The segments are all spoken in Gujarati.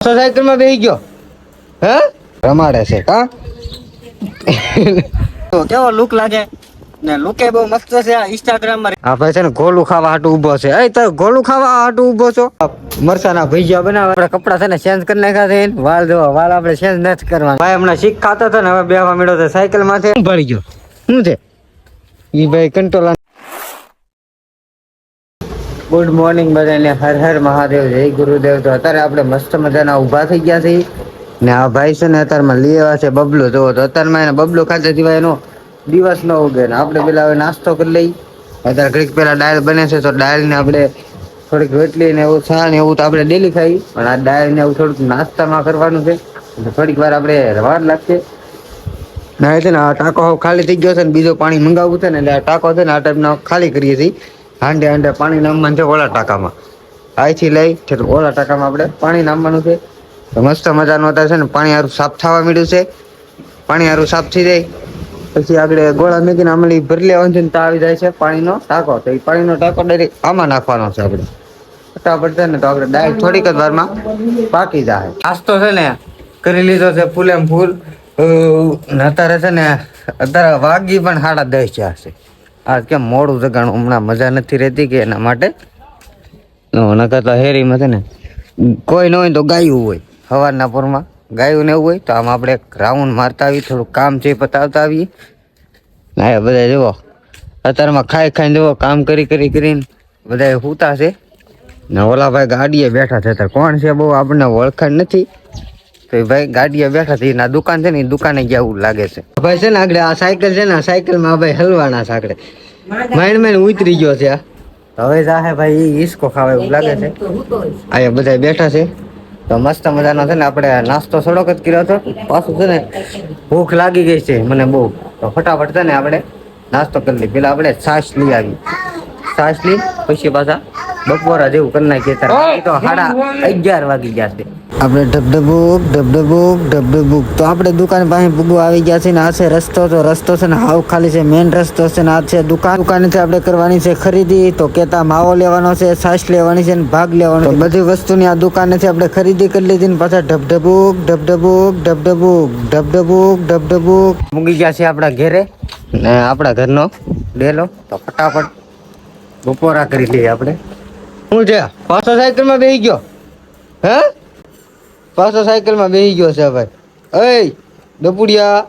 મોટરસાયકલમાં બેસી ગયો. હે? રમાડે છે કા તો કેવો લુક લાગે? ને લુકે બહુ મસ્ત છે આ ઇન્સ્ટાગ્રામમાં આ ભાઈ છે ને ગોલું ખાવા હાટું ઊભો છે. એ તો ગોલું ખાવા હાટું ઊભો છો? મરસાના ભજીયા બનાવે આપણે કપડા છે ને ચેન્જ કરી નાખ્યા છે વાળ જો વાળ આપણે ચેન્જ નથી કરવાના. ભાઈ હમણાં શીખ ખાતો હતો ને હવે બેવા મળ્યો તો સાયકલમાંથી ભળી ગયો. શું છે? ઈ ભાઈ કંટ્રોલ ગુડ મોર્નિંગ બધાને. હર હર મહાદેવ. જય ગુરુદેવ. તો અત્યારે આપણે મસ્ત મજાના ઊભા થઈ ગયા છીએ. ને આ ભાઈ છે ને અત્યારમાં લઈ આવ્યા છે બબલો. તો અત્યારમાં એને બબલો ખાતે સિવાય એનો દિવસ ન ઉગે ને આપણે પેલા હવે નાસ્તો કરી લઈ. અત્યારે ઘડીક પેલા ડાયલ બને છે, તો ડાયલ ને આપણે થોડીક રોટલી ને એવું છા ને એવું તો આપણે ડેલી ખાઈ. પણ આ ડાયલ ને એવું થોડુંક નાસ્તામાં કરવાનું છે. થોડીક વાર આપણે વાર લાગશે ના છે ને આ ટાંકો ખાલી થઈ ગયો છે ને બીજો પાણી મંગાવવું છે ને એટલે આ ટાંકો છે ને આ ટાઈપનો ખાલી કરીએ છીએ. હાંડે હાંડે પાણી નામવાનું છે ઓલા ટાંકામાં. અહીંથી લઈ ઠેઠ ઓલા ટાંકામાં આપણે પાણી નામવાનું છે. મસ્ત મજાનું અત્યારે છે ને પાણી સારું સાફ થવા મળ્યું છે. પાણી સારું સાફ થઈ જાય. પછી આગળ ગોળા મૂકીને આમલી ભરી લેવાનું છે ને ત્યાં આવી જાય છે પાણીનો ટાંકો. તો એ પાણીનો ટાંકો ડાયરેક્ટ આમાં નાખવાનો છે આપણે. ફટાફટ છે ને તો આપણે ડાયરેક્ટ થોડીક જ વારમાં પાકી જાય. નાસ્તો છે ને કરી લીધો છે ફૂલેમ ફૂલ. અત્યારે છે ને અત્યારે વાગી પણ સાડા દસ છે. આજ કેમ મોડું જગાણું? હમણાં મજા નથી રહેતી કે એના માટે? નકર તો હેરીમાં છે ને કોઈ ન હોય તો ગાયું હોય. સવારના પોરમાં ગાયું ને એવું હોય તો આમ આપણે રાઉન્ડ મારતા આવીએ થોડું કામ છે પતાવતા આવીએ. ના બધા જુઓ. અત્યારમાં ખાઈ ખાઈને જુઓ કામ કરી કરી કરીને. બધા સૂતા છે. ને ઓલા ભાઈ ગાડીએ બેઠા છે કોણ છે બહુ આપણને ઓળખાણ નથી. તો ભાઈ ગાડીએ બેઠા છે એના દુકાન છે ને એ દુકાને ગયા એવું લાગે છે. ભાઈ છે ને આગળ આ સાયકલ છે ને આ સાયકલમાં ભાઈ હલવાના છે આગળ. માઇન માઇન્ડ ઉતરી ગયો છે હવે જાહે ભાઈ એ હિસકો ખાવા એવું લાગે છે. અહીંયા બધા બેઠા છે. તો મસ્ત મજાનો છે ને આપણે નાસ્તો થોડોક જ કર્યો હતો. પાછું છે ને ભૂખ લાગી ગઈ છે મને બહુ. તો ફટાફટ છે ને આપણે નાસ્તો કરી લઈ પેલા આપણે છાશ લઈ આવી છાશ લઈ પછી પાછા બપોરા જેવું કરી નાખીએ. તો સાડા અગિયાર વાગી ગયા છે. આપણે ઢબઢબુક ઢબઢબુક ઢબઢબુક તો આપણે દુકાન પાસે ભૂગું આવી ગયા છે ને આ છે રસ્તો. તો રસ્તો છે ને હાવ ખાલી છે. મેઇન રસ્તો છે ને આ છે દુકાન. દુકાનેથી આપણે કરવાની છે ખરીદી. તો કેતા માવો લેવાનો છે છાશ લેવાની છે ને ભાગ લેવાનો છે. બધી વસ્તુની આ દુકાનેથી આપણે ખરીદી કરી લીધી ને પાછા ઢબઢબુક ઢબઢબુક ઢબઢબુક ઢબઢબુક ઢબઢબુક મૂકી ગયા છે આપણા ઘેરે. ને આપણા ઘરનો. ડેલો તો ફટાફટ બપોરા કરી લઈએ આપણે. શું છે? પાછો સાયકલમાં બેસી ગયો. હે? પાછો સાયકલમાં બેસી ગયો છે ભાઈ. એ ડપુડિયા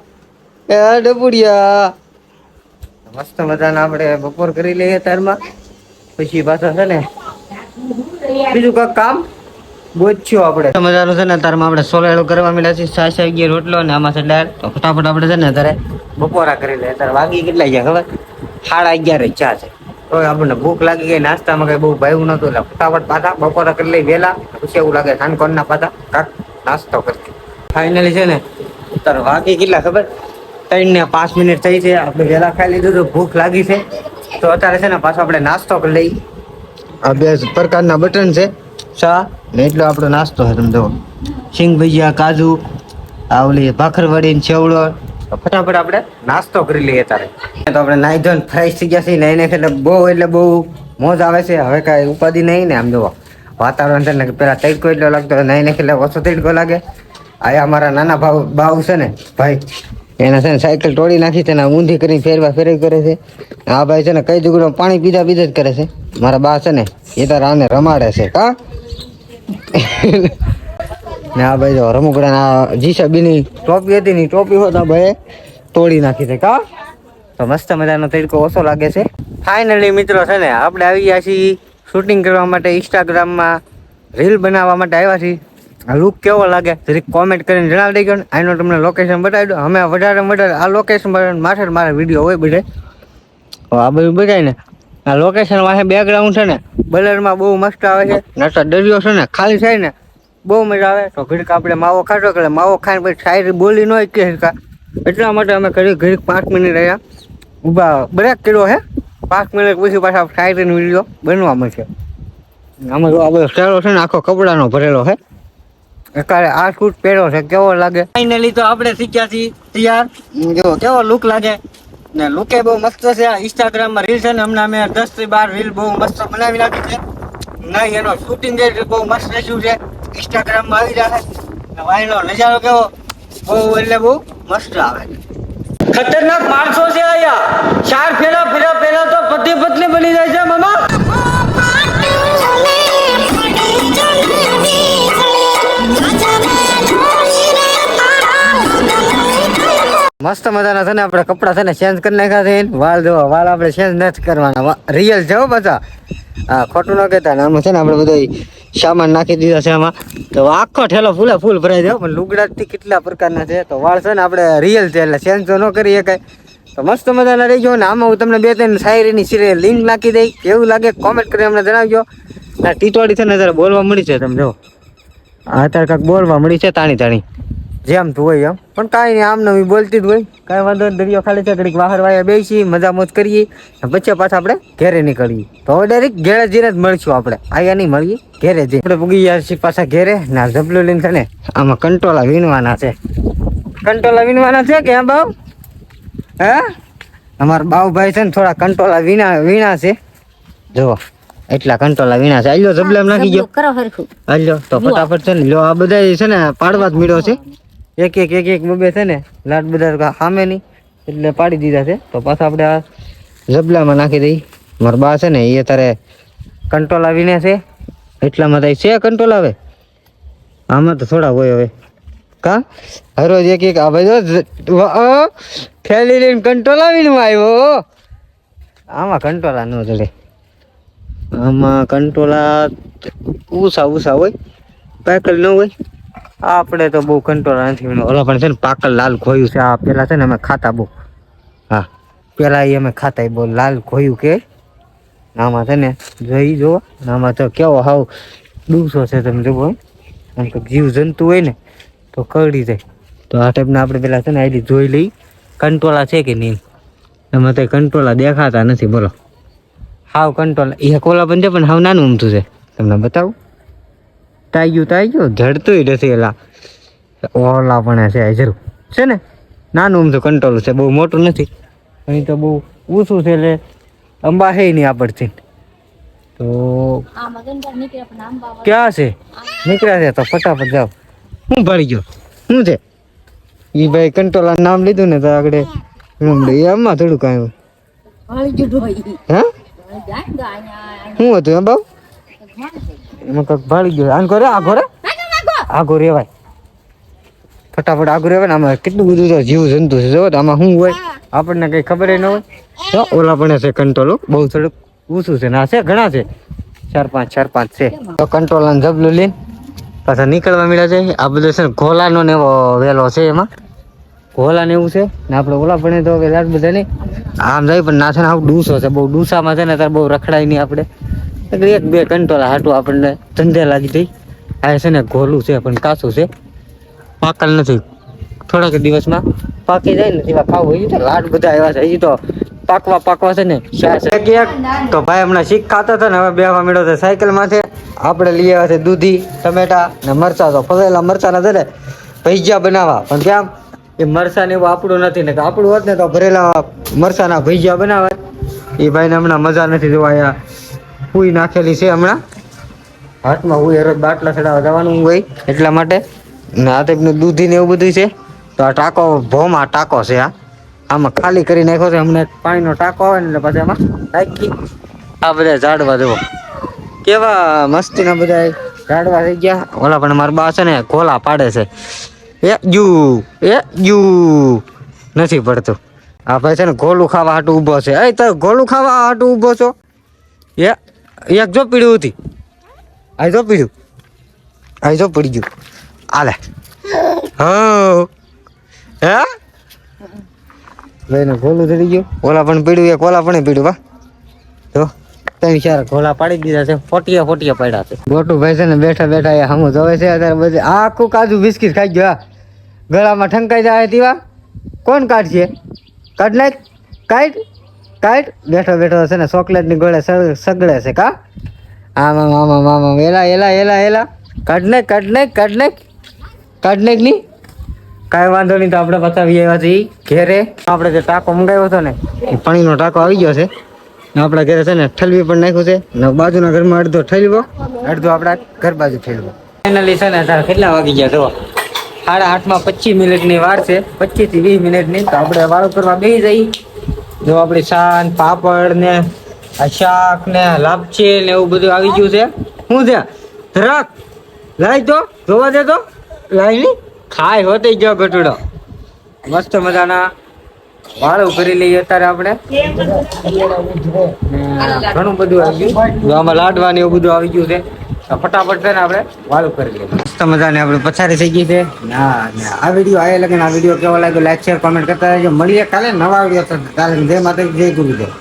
એ ડપુડિયા મસ્ત મજાના આપણે બપોર કરી લઈએ તારમાં. પછી પાછા છે ને બીજું કઈ કામ? ગોચ્યો આપણે. મજાનું છે ને તારમાં આપણે સોલાયડું કરવા મળ્યા છે સાસ આવી ગયો રોટલો ને આમાં છે દાળ. તો ફટાફટ આપણે છે ને ત્યારે બપોરા કરી લઈએ. ત્યારે વાગી કેટલા ગયા ખબર? સાડા અગિયાર ચા છે. તો આપણને ભૂખ લાગી ગઈ નાસ્તામાં કઈ બહુ ભાવ્યું નતું એટલે ફટાફટ પાછા બપોરા કરી લઈ વહેલા પછી એવું લાગે સાંજકોણના પાછા કાંક નાસ્તો કરી ફાઇનલી છે ને તાર વાગી કેટલા ખબર? ત્રણ ને પાંચ મિનિટ થઈ છે આપણે વહેલા ખાઈ લીધું તો ભૂખ લાગી છે. તો અત્યારે છે ને પાછો આપણે નાસ્તો કરી લઈ આ બે પ્રકારના બટન છે. ચા ને એટલો આપણો નાસ્તો છે તમે જુઓ. સિંગ ભજીયા કાજુ આ ઓલી ભાખરવાડી ને છેવડો. ફટાફટ આપણે નાસ્તો કરી લઈએ તારે. તો આપણે નાઈ ધોઈને ફ્રેશ થઈ ગયા છીએ. ને એને એટલે બહુ એટલે બહુ મોજ આવે છે. હવે કાંઈ ઉપાધિ નહીં ને, આમ જુઓ. વાતાવરણ છે ને પેલા તડકો એટલો લાગતો નહીં ને એટલે ઓછો તડકો લાગે. આ અમારા નાના ભાવ ભાવ છે ને, ભાઈ, એને છે ને સાયકલ તોડી નાખી છે ને ઊંધી કરીને ફેરવા ફેરવી કરે છે. આ ભાઈ છે ને, કઈ જગ્યાએ પાણી પીધા પીધા જ કરે છે. મારા બા છે ને, એ તારા આને રમાડે છે, કા? ને આ ભાઈ રમકડા આ જીસાબીની ટોપી હતી ની ટોપી હોતા ભાઈ તોડી નાખી છે, કા? તો મસ્ત મજાનો તડકો ઓછો લાગે છે. ફાઇનલી મિત્રો છે ને, આપણે આવી ગયા છીએ શૂટિંગ કરવા માટે ઇન્સ્ટાગ્રામમાં રીલ બનાવવા માટે આવ્યા છીએ. આ લુક કેવો લાગે? જરીક કોમેન્ટ કરીને જણાવી દેજો ને. આનો તમને લોકેશન બતાવી દો અમે વધારે વધારે આ લોકેશન માથે મારા વીડિયો હોય બધે. આ બધું બતાય ને. આ લોકેશન વાહે બેકગ્રાઉન્ડ છે ને, બલરમાં બહુ મસ્ત આવે છે. નસર દરિયો છે ને, ખાલી થાય ને બહુ મજા આવે. તો ઘડીક આપણે માવો ખાધો એટલે માવો ખાઈને પછી શાયરી બોલી ન કે એટલા માટે અમે ઘડીક ઘડીક પાંચ મિનિટ રહ્યા. ઊભા બ્રેક કર્યો હે? પાંચ મિનિટ પછી પાછા શાયરીનો વીડિયો બનવા મળશે. આમાં જો આ બધો સ્ટાઈલો છે ને આખો કપડાનો ભરેલો હે. એકાળે આ સૂટ પહેર્યો છે કેવો લાગે? ફાઇનલી તો આપણે શીખ્યા છીએ તૈયાર. જો. કેવો લુક લાગે? ને લુકે બહુ મસ્ત છે. આ ઇન્સ્ટાગ્રામમાં રીલ છે ને હમણાં અમે દસથી બાર રીલ બહુ મસ્ત બનાવી નાખી છે. નહીં એનો શૂટિંગ બહુ મસ્ત રાખ્યું છે. ઇન્સ્ટાગ્રામમાં આવી ને વાયનો નજારો કેવો? બહુ એટલે બહુ મસ્ત આવે ખતરનાક માણસો છે અહીંયા. ચાર ફેરા ફેરા પહેલા તો પતિ પત્ની બની જાય છે મામા. મસ્ત મજાના છે ને આપણે કપડા છે ને ચેન્જ કરી નાખ્યા છે. વાળ જોવા વાળ આપણે ચેન્જ નથી કરવાના. રિયલ છે હો પાછા. હા ખોટું ન કહેતા ને આમાં છે ને આપણે બધો સામાન નાખી દીધા છે આમાં. તો આખો ઠેલો ફૂલે ફૂલ ભરાઈ જાય પણ લુગડાથી કેટલા પ્રકારના છે. તો વાળ છે ને આપણે રિયલ છે એટલે ચેન્જ તો ન કરી શકાય. તો મસ્ત મજાના રહી ગયો ને આમાં હું તમને બે ત્રણ શાયરીની સિરિયલ લિંક નાખી દઈ. કેવું લાગે કોમેન્ટ કરી અમને જણાવજો. ના ટીટવાડી છે ને જરા બોલવા મળી છે તમે જો. અત્યારે કાંઈક બોલવા મળી છે તાણી તાણી. જેમ તું હોય એમ. પણ કાંઈ નહીં આમ નવી બોલતી જ હોય. કાંઈ વાંધો દરિયો ખાલી છે ઘડીક વાહર વાયા બેસી મજા મોજ કરીએ. અને પછી પાછા આપણે ઘેરે નીકળીએ. તો હવે ડાયરેક્ટ ઘેરે જઈને જ મળશું આપણે. આયા નહીં મળીએ ઘેરે જઈ આપણે પૂગી ગયા છીએ પાછા ઘેરે ના જબલું લઈને છે ને આમાં કંટોલા વીણવાના છે. કંટોલા વીણવાના છે કે બાવ? હે? અમારા બાવભાઈ છે ને થોડા કંટોલા વીણા વીણા છે. જુઓ એટલા કંટોલા વીણા છે. આલ્યો જબલામ નાખી ગયો. કરો હરખું. તો ફટાફટ છે ને લ્યો આ બધા છે ને પાડવા જ મીડો છે. એક એક એક એક બબે છે ને લાટ બધા સામે નહીં એટલે પાડી દીધા છે. તો પાછા આપણે આ જબલામાં નાખી દઈ. મારા બા છે ને એ તારે કંટ્રોલ આવીને છે. એટલામાં થાય, છે કંટ્રોલ આવે? આમાં તો થોડા હોય હવે. કા? હરોજ એક એક, આ ભાઈ થેલી લઈને કંટ્રોલ આવીને આવ્યો આમાં કંટ્રોલા ન ચડે. આમાં કંટ્રોલા ઉસા ઉસા હોય. પેકલ ન હોય. આપણે તો બહુ કંટ્રોલ નથી ઓલા પણ છે ને પાકલ લાલ ખોયું છે. આ પેલા છે ને અમે ખાતા બહુ. હા. પેલા એ અમે ખાતા બહુ લાલ ખોયું કે. આમાં છે ને જોઈ જુઓ આમાં તો કેવો હાવ ડૂસો છે તમે જુઓ આમ તો જીવ જંતુ હોય ને તો કરડી જાય. તો આ ટાઈપના આપણે પેલા છે ને આઈડી જોઈ લઈ. કંટ્રોલા છે કે નહીં? એમાં તો કંટ્રોલા દેખાતા નથી, બોલો. હાવ કંટ્રોલ એ કોલા પણ છે પણ હાવ નાનું ઊમથું છે. તમને બતાવું? તાઈ ગયું તાઈ ગયું જડતું નથી એલા. ઓલા પણ છે આ જરૂર. છે ને? નાનું ઊમથું કંટ્રોલ છે બહુ મોટું નથી. અહીં તો બહુ ઊંચું છે એટલે અંબા હે નહીં આપડથી. તો આમાં ક્યાં છે? નીકળ્યા છે તો ફટાફટ જાઓ. હું ભરી ગયો. શું છે? એ ભાઈ કંટ્રોલ નામ લીધું ને તો આગળ એ આમાં થોડું કાંઈ હે? તો શું હતું એમ બાબુ એમાં કંઈક ભાળી ગયો. આન કરે આ ઘોડે આગો રેવાય. ફટાફટ આગો રેવાય ને આમાં કેટલું બધું તો જીવ જંતુ છે. જો તો આમાં શું હોય આપણને કઈ ખબર ન હોય. તો ઓલા પણ છે કંટ્રોલ બહુ થોડુંક ઊંચું છે ના છે? ઘણા છે? ચાર પાંચ ચાર પાંચ છે. તો કંટ્રોલ અને જબલું લઈને પાછા નીકળવા મળ્યા છે. આ બધો છે ને ઘોલાનો ને એવો વેલો છે એમાં. ઘોલા ને એવું છે. ને આપણે ઓલા પણ તો વેલા બધા નહીં આમ જાય પણ ના છે ને આવું ડૂસો છે. બહુ ડૂસામાં છે ને ત્યારે બહુ રખડાય નહીં આપણે. એક, બે કંટોલા હાટું આપણને ધંધે લાગી થઈ આ છે ને ઘોલું છે, પણ કાચું છે. પાકલ નથી. થોડાક દિવસમાં પાકી જાય ને તેવા ખાવું હોય તો લાડ બધા એવા છે. હજી તો પાકવા પાકવા છે ને. એક એક. તો ભાઈ હમણાં શીખ ખાતા હતા ને, હવે બેવા મેળો છે. સાયકલ છે. આપણે લઈ આવ્યા છે દૂધી, ટમેટા ને મરચા. તો ફરેલા મરચા ના છે ને ભૈજા બનાવવા. પણ કેમ? એ મરચા ને એવું આપણું નથી. ને આપણું હોત ને તો ભરેલા મરચાના ભૈજા બનાવે એ ભાઈને હમણાં મજા નથી જોવાયા પૂઈ નાખેલી છે હમણાં. હાથમાં હું રોજ બાટલા ચડાવવા જવાનું હોય એટલા માટે. ને આ ટાઈપનું દૂધી ને એવું બધું છે. તો આ ટાંકો, ભોમાં ટાંકો છે આ. આમાં ખાલી કરી નાખ્યો છે. હમણાં પાણીનો ટાંકો આવે ને એટલે પછી આમાં નાખી. આ બધા ઝાડવા જુઓ. કેવા મસ્તીના બધા ઝાડવા થઈ ગયા. ઓલા પણ મારા બા છે ને, ખોલા પાડે છે. એ જુ એ જુ. નથી પડતું. આ ભાઈ છે ને, ગોલું ખાવા હાટું ઊભો છે. એ, તો ગોલું ખાવા હાટું ઊભો છો. એ એક જો પીડ્યું હતી. આ જો પીડ્યું. આ જો પડી ગયું. આલે. હા? હે ભાઈને ગોલું ચડી ગયું. ઓલા પણ પીડ્યું, એક ઓલા પણ પીડ્યું વા જો. ત્રણ, ચાર ગોલા પાડી દીધા છે. ફોટિયા ફોટિયા પડ્યા છે. ગોટું ભાઈ છે ને બેઠા બેઠા એ હમું જોવે છે. અત્યારે બધે આખું કાજુ બિસ્કિટ ખાઈ ગયો ગળામાં ઠંકાઈ જાય, તેવા. કોણ કાઢશે? કાઢ નાખ. કાઢ. કાઢ. બેઠો બેઠો છે ને, ચોકલેટની ગોળે સગ- સગડે છે કા? આમાં આમાં, આમ એલા એલા એલા એલા કાઢ નાખ કાઢ નાખ કાઢ કાંઈ વાંધો નહીં, તો આપણે બતાવી આવ્યા છીએ ઘેરે. આપણે જે ટાંકો મંગાવ્યો હતો ને, એ પાણીનો ટાંકો આવી ગયો છે. ને આપણા ઘરે છે ને, ઠલવી પણ નાખ્યું છે. ને બાજુના ઘરમાં અડધો ઠલવો, અડધો આપણા ઘર બાજુ ઠલવો. ફાઇનલી છે ને, અત્યારે કેટલા વાગી ગયા જો સાડા આઠમાં પચીસ મિનિટની વાર છે. પચીસથી વીસ મિનિટની, તો આપણે વાળો કરવા બેસી જઈ જો આપણી શાન પાપડ ને અશાક શાક ને લાપચી ને એવું બધું આવી ગયું છે. શું છે? ધરાક. લાય તો, જોવા દે તો. લાયની. ખાય હોતે ગયો ગટુડો મસ્ત મજાના વાળું કરી લઈએ અત્યારે આપણે. ઘણું બધું આવી ગયું. આમાં લાડવા ને એવું બધું આવી ગયું છે. ફટાફટ છે ને આપણે વાળું કરી લઈએ. મસ્ત મજાની આપણે પછાડી થઈ ગઈ છે. ના આ વીડિયો આયા લગન આ વીડિયો કેવો લાગ્યો? લાઈક શેર કોમેન્ટ કરતા રહેજો. મળીએ કાલે નવા વીડિયો કાલે જય માતા જય ગુરુદેવ.